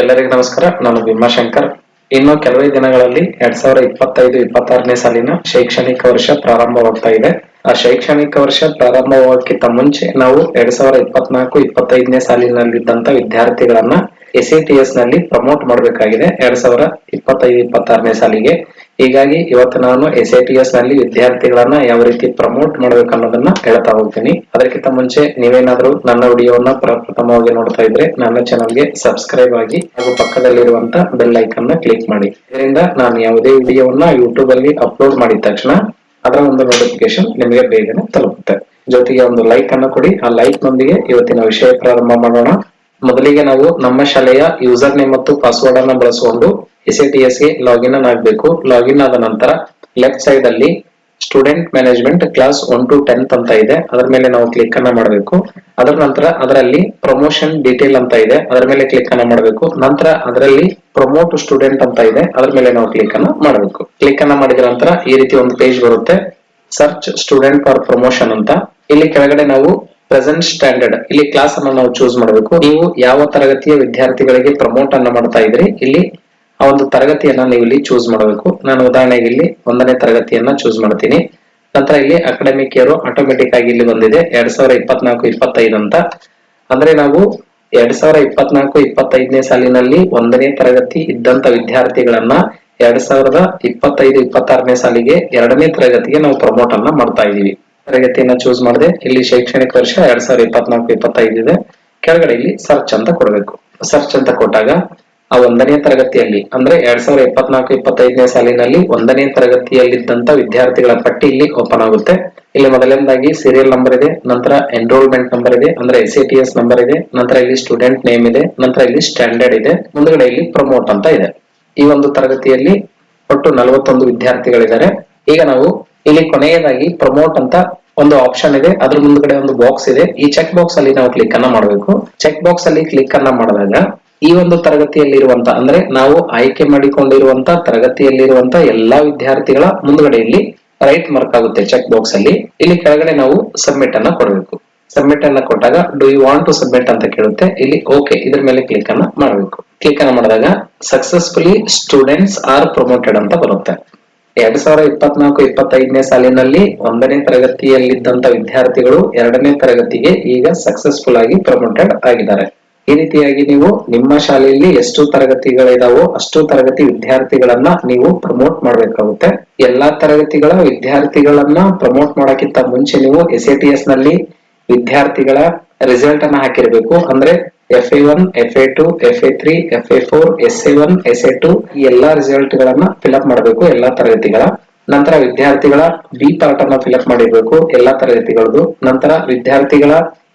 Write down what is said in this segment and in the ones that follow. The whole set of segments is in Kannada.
ಎಲ್ಲರಿಗೂ ನಮಸ್ಕಾರ. ನಾನು ಭೀಮಾಶಂಕರ್ ಇನ್ನು ಕೆಲವೇ ದಿನಗಳಲ್ಲಿ ಎರಡ್ ಸಾವಿರದ ಇಪ್ಪತ್ತೈದು, ಇಪ್ಪತ್ತಾರನೇ ಸಾಲಿನ ಶೈಕ್ಷಣಿಕ ವರ್ಷ ಪ್ರಾರಂಭವಾಗ್ತಾ ಇದೆ. ಆ ಶೈಕ್ಷಣಿಕ ವರ್ಷ ಪ್ರಾರಂಭವಾಗಕ್ಕಿಂತ ಮುಂಚೆ ನಾವು ಎರಡ್ ಸಾವಿರದ ಇಪ್ಪತ್ನಾಲ್ಕು, ಇಪ್ಪತ್ತೈದನೇ ಸಾಲಿನಲ್ಲಿದ್ದಂತ ವಿದ್ಯಾರ್ಥಿಗಳನ್ನ ಎಸ್ ಟಿ ಎಸ್ನಲ್ಲಿ ಪ್ರಮೋಟ್ ಮಾಡಬೇಕಾಗಿದೆ ಎರಡ್ ಸಾವಿರ ಇಪ್ಪತ್ತೈದು, ಇಪ್ಪತ್ತಾರನೇ ಸಾಲಿಗೆ. ಹೀಗಾಗಿ ಇವತ್ತು ನಾನು ಎಸ್ ಎ ಟಿ ಎಸ್ನಲ್ಲಿ ವಿದ್ಯಾರ್ಥಿಗಳನ್ನ ಯಾವ ರೀತಿ ಪ್ರಮೋಟ್ ಮಾಡ್ಬೇಕು ಅನ್ನೋದನ್ನ ಹೇಳ್ತಾ ಹೋಗ್ತೀನಿ. ಅದಕ್ಕಿಂತ ಮುಂಚೆ ನೀವೇನಾದ್ರೂ ನನ್ನ ವಿಡಿಯೋವನ್ನ ಪ್ರಪ್ರಥಮವಾಗಿ ನೋಡ್ತಾ ಇದ್ರೆ ನನ್ನ ಚಾನಲ್ಗೆ ಸಬ್ಸ್ಕ್ರೈಬ್ ಆಗಿ ಹಾಗೂ ಪಕ್ಕದಲ್ಲಿರುವಂತ ಬೆಲ್ ಐಕನ್ನ ಕ್ಲಿಕ್ ಮಾಡಿ. ಇದರಿಂದ ನಾನು ಯಾವುದೇ ವಿಡಿಯೋವನ್ನ ಯೂಟ್ಯೂಬ್ ಅಲ್ಲಿ ಅಪ್ಲೋಡ್ ಮಾಡಿದ ತಕ್ಷಣ ಅದರ ಒಂದು ನೋಟಿಫಿಕೇಶನ್ ನಿಮಗೆ ಬೇಗನೆ ತಲುಪುತ್ತೆ. ಜೊತೆಗೆ ಒಂದು ಲೈಕ್ ಅನ್ನು ಕೊಡಿ. ಆ ಲೈಕ್ ನೊಂದಿಗೆ ಇವತ್ತಿನ ವಿಷಯ ಪ್ರಾರಂಭ ಮಾಡೋಣ. ಮೊದಲಿಗೆ ನಾವು ನಮ್ಮ ಶಾಲೆಯ ಯೂಸರ್ ನೇಮ್ ಮತ್ತು ಪಾಸ್ವರ್ಡ್ ಅನ್ನ ಬಳಸಿಕೊಂಡು ಎಸ್ಗೆ ಲಾಗಿನ್ ಆಗಬೇಕು ಲಾಗಿನ್ ಆದ ನಂತರ ಲೆಫ್ಟ್ ಸೈಡ್ ಅಲ್ಲಿ student management class one to tenth ಅಂತ ಇದೆ. ಅದರ ಮೇಲೆ ನಾವು ಕ್ಲಿಕ್ ಅನ್ನ ಮಾಡಬೇಕು. ಅದರ ನಂತರ ಅದರಲ್ಲಿ ಪ್ರಮೋಷನ್ ಡೀಟೇಲ್ ಅಂತ ಇದೆ. ಅದರ ಮೇಲೆ ಕ್ಲಿಕ್ ಅನ್ನ ಮಾಡಬೇಕು. ನಂತರ ಅದರಲ್ಲಿ ಪ್ರಮೋಟ್ ಸ್ಟೂಡೆಂಟ್ ಅಂತ ಇದೆ. ಅದರ ಮೇಲೆ ನಾವು ಕ್ಲಿಕ್ ಅನ್ನ ಮಾಡಬೇಕು. ಕ್ಲಿಕ್ ಅನ್ನ ಮಾಡಿದ ನಂತರ ಈ ರೀತಿ ಒಂದು ಪೇಜ್ ಬರುತ್ತೆ. ಸರ್ಚ್ ಸ್ಟೂಡೆಂಟ್ ಫಾರ್ ಪ್ರಮೋಷನ್ ಅಂತ. ಇಲ್ಲಿ ಕೆಳಗಡೆ ನಾವು ಪ್ರೆಸೆಂಟ್ ಸ್ಟ್ಯಾಂಡರ್ಡ್, ಇಲ್ಲಿ ಕ್ಲಾಸ್ ಅನ್ನು ನಾವು ಚೂಸ್ ಮಾಡಬೇಕು. ನೀವು ಯಾವ ತರಗತಿಯ ವಿದ್ಯಾರ್ಥಿಗಳಿಗೆ ಪ್ರಮೋಟ್ ಅನ್ನ ಮಾಡ್ತಾ ಇದ್ರಿ, ಇಲ್ಲಿ ಆ ಒಂದು ತರಗತಿಯನ್ನ ನೀವು ಇಲ್ಲಿ ಚೂಸ್ ಮಾಡಬೇಕು. ನಾನು ಉದಾಹರಣೆಗೆ ಇಲ್ಲಿ ಒಂದನೇ ತರಗತಿಯನ್ನ ಚೂಸ್ ಮಾಡ್ತೀನಿ. ನಂತರ ಇಲ್ಲಿ ಅಕಾಡೆಮಿಕ್ ಇಯರ್ ಆಟೋಮೆಟಿಕ್ ಆಗಿ ಇಲ್ಲಿ ಬಂದಿದೆ, ಎರಡ್ ಸಾವಿರದ ಇಪ್ಪತ್ನಾಲ್ಕು, ಇಪ್ಪತ್ತೈದು ಅಂತ. ಅಂದ್ರೆ ನಾವು ಎರಡ್ ಸಾವಿರ ಇಪ್ಪತ್ನಾಲ್ಕು, ಇಪ್ಪತ್ತೈದನೇ ಸಾಲಿನಲ್ಲಿ ಒಂದನೇ ತರಗತಿ ಇದ್ದಂತ ವಿದ್ಯಾರ್ಥಿಗಳನ್ನ ಎರಡ್ ಸಾವಿರದ ಇಪ್ಪತ್ತೈದು, ಇಪ್ಪತ್ತಾರನೇ ಸಾಲಿಗೆ ಎರಡನೇ ತರಗತಿಗೆ ನಾವು ಪ್ರಮೋಟ್ ಅನ್ನ ಮಾಡ್ತಾ ಇದೀವಿ ತರಗತಿಯನ್ನ ಚೂಸ್ ಮಾಡಿದೆ. ಇಲ್ಲಿ ಶೈಕ್ಷಣಿಕ ವರ್ಷ ಎರಡ್ ಸಾವಿರದ ಇಪ್ಪತ್ನಾಲ್ಕು, ಇಪ್ಪತ್ತೈದು ಇದೆ. ಕೆಳಗಡೆ ಇಲ್ಲಿ ಸರ್ಚ್ ಅಂತ ಕೊಡಬೇಕು. ಸರ್ಚ್ ಅಂತ ಕೊಟ್ಟಾಗ ಆ ಒಂದನೇ ತರಗತಿಯಲ್ಲಿ, ಅಂದ್ರೆ ಎರಡ್ ಸಾವಿರದ ಇಪ್ಪತ್ನಾಲ್ಕು, ಇಪ್ಪತ್ತೈದನೇ ಸಾಲಿನಲ್ಲಿ ಒಂದನೇ ತರಗತಿಯಲ್ಲಿದ್ದಂತ ವಿದ್ಯಾರ್ಥಿಗಳ ಪಟ್ಟಿ ಇಲ್ಲಿ ಓಪನ್ ಆಗುತ್ತೆ. ಇಲ್ಲಿ ಮೊದಲನೇದಾಗಿ ಸೀರಿಯಲ್ ನಂಬರ್ ಇದೆ, ನಂತರ ಎನ್ರೋಲ್ಮೆಂಟ್ ನಂಬರ್ ಇದೆ, ಅಂದ್ರೆ ಎಸ್ ಟಿ ಎಸ್ ನಂಬರ್ ಇದೆ, ನಂತರ ಇಲ್ಲಿ ಸ್ಟೂಡೆಂಟ್ ನೇಮ್ ಇದೆ, ನಂತರ ಇಲ್ಲಿ ಸ್ಟ್ಯಾಂಡರ್ಡ್ ಇದೆ, ಮುಂದ್ಗಡೆ ಇಲ್ಲಿ ಪ್ರಮೋಟ್ ಅಂತ ಇದೆ. ಈ ಒಂದು ತರಗತಿಯಲ್ಲಿ ಒಟ್ಟು ನಲವತ್ತೊಂದು ವಿದ್ಯಾರ್ಥಿಗಳಿದ್ದಾರೆ. ಈಗ ನಾವು ಇಲ್ಲಿ ಕೊನೆಯದಾಗಿ ಪ್ರಮೋಟ್ ಅಂತ ಒಂದು ಆಪ್ಷನ್ ಇದೆ. ಅದ್ರ ಮುಂದ್ಗಡೆ ಒಂದು ಬಾಕ್ಸ್ ಇದೆ. ಈ ಚೆಕ್ ಬಾಕ್ಸ್ ಅಲ್ಲಿ ನಾವು ಕ್ಲಿಕ್ ಅನ್ನ ಮಾಡಬೇಕು. ಚೆಕ್ ಬಾಕ್ಸ್ ಅಲ್ಲಿ ಕ್ಲಿಕ್ ಅನ್ನ ಮಾಡಿದಾಗ ಈ ಒಂದು ತರಗತಿಯಲ್ಲಿರುವಂತ, ಅಂದ್ರೆ ನಾವು ಆಯ್ಕೆ ಮಾಡಿಕೊಂಡಿರುವಂತ, ತರಗತಿಯಲ್ಲಿರುವಂತ ಎಲ್ಲಾ ವಿದ್ಯಾರ್ಥಿಗಳ ಮುಂದ್ಗಡೆಯಲ್ಲಿ ರೈಟ್ ಮಾರ್ಕ್ ಆಗುತ್ತೆ ಚೆಕ್ ಬಾಕ್ಸ್ ಅಲ್ಲಿ. ಇಲ್ಲಿ ಕೆಳಗಡೆ ನಾವು ಸಬ್ಮಿಟ್ ಅನ್ನ ಕೊಡಬೇಕು. ಸಬ್ಮಿಟ್ ಅನ್ನ ಕೊಟ್ಟಾಗ do you want to submit ಅಂತ ಕೇಳುತ್ತೆ. ಇಲ್ಲಿ ಓಕೆ ಇದ್ರ ಮೇಲೆ ಕ್ಲಿಕ್ ಅನ್ನ ಮಾಡಬೇಕು. ಕ್ಲಿಕ್ ಅನ್ನ ಮಾಡಿದಾಗ ಸಕ್ಸಸ್ಫುಲಿ ಸ್ಟೂಡೆಂಟ್ಸ್ ಆರ್ ಪ್ರಮೋಟೆಡ್ ಅಂತ ಬರುತ್ತೆ. ಎರಡ್ ಸಾವಿರ ಇಪ್ಪತ್ನಾಲ್ಕು, ಇಪ್ಪತ್ತೈದನೇ ಸಾಲಿನಲ್ಲಿ ಒಂದನೇ ತರಗತಿಯಲ್ಲಿದ್ದಂತ ವಿದ್ಯಾರ್ಥಿಗಳು ಎರಡನೇ ತರಗತಿಗೆ ಈಗ ಸಕ್ಸಸ್ಫುಲ್ ಆಗಿ ಪ್ರಮೋಟೆಡ್ ಆಗಿದ್ದಾರೆ. ಈ ರೀತಿಯಾಗಿ ನೀವು ನಿಮ್ಮ ಶಾಲೆಯಲ್ಲಿ ಎಷ್ಟು ತರಗತಿಗಳಿದಾವೋ ಅಷ್ಟು ತರಗತಿ ವಿದ್ಯಾರ್ಥಿಗಳನ್ನ ನೀವು ಪ್ರಮೋಟ್ ಮಾಡಬೇಕಾಗುತ್ತೆ. ಎಲ್ಲಾ ತರಗತಿಗಳ ವಿದ್ಯಾರ್ಥಿಗಳನ್ನ ಪ್ರಮೋಟ್ ಮಾಡೋಕ್ಕಿಂತ ಮುಂಚೆ ನೀವು ಎಸ್ ಎ ಟಿ ಎಸ್ನಲ್ಲಿ ವಿದ್ಯಾರ್ಥಿಗಳ ರಿಸಲ್ಟ್ ಅನ್ನ ಹಾಕಿರ್ಬೇಕು. ಅಂದ್ರೆ F F A two F A three F A four S A one S A two ಈ ಎಲ್ಲಾ ರಿಸಲ್ಟ್ ಗಳನ್ನ ಫಿಲ್ಅಪ್ ಮಾಡಬೇಕು, ಎಲ್ಲಾ ತರಗತಿಗಳ. ನಂತರ ವಿದ್ಯಾರ್ಥಿಗಳ ಬಿ ಪಾರ್ಟ್ ಅನ್ನ ಫಿಲ್ಅಪ್ ಮಾಡಿರ್ಬೇಕು, ಎಲ್ಲಾ ತರಗತಿಗಳದ್ದು. ನಂತರ ವಿದ್ಯಾರ್ಥಿಗಳ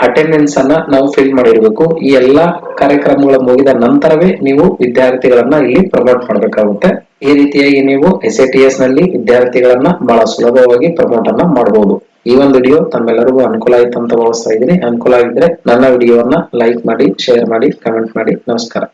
ಅಟೆಂಡೆನ್ಸ್ ಅನ್ನ ನಾವು ಫಿಲ್ ಮಾಡಿರ್ಬೇಕು. ಈ ಎಲ್ಲಾ ಕಾರ್ಯಕ್ರಮಗಳು ಮುಗಿದ ನಂತರವೇ ನೀವು ವಿದ್ಯಾರ್ಥಿಗಳನ್ನ ಇಲ್ಲಿ ಪ್ರಮೋಟ್ ಮಾಡಬೇಕಾಗುತ್ತೆ. ಈ ರೀತಿಯಾಗಿ ನೀವು ಎಸ್ ಎ ಟಿ ಎಸ್ನಲ್ಲಿ ವಿದ್ಯಾರ್ಥಿಗಳನ್ನ ಬಹಳ ಸುಲಭವಾಗಿ ಪ್ರಮೋಟ್ ಅನ್ನ ಮಾಡಬಹುದು ಈ ಒಂದು ವಿಡಿಯೋ ತಮ್ಮೆಲ್ಲರಿಗೂ ಅನುಕೂಲ ಆಯ್ತು ಅಂತ ಭಾವಿಸ್ತಾ ಇದ್ದೀನಿ. ಅನುಕೂಲ ಆಗಿದ್ರೆ ನನ್ನ ವಿಡಿಯೋವನ್ನ ಲೈಕ್ ಮಾಡಿ ಶೇರ್ ಮಾಡಿ ಕಮೆಂಟ್ ಮಾಡಿ. ನಮಸ್ಕಾರ.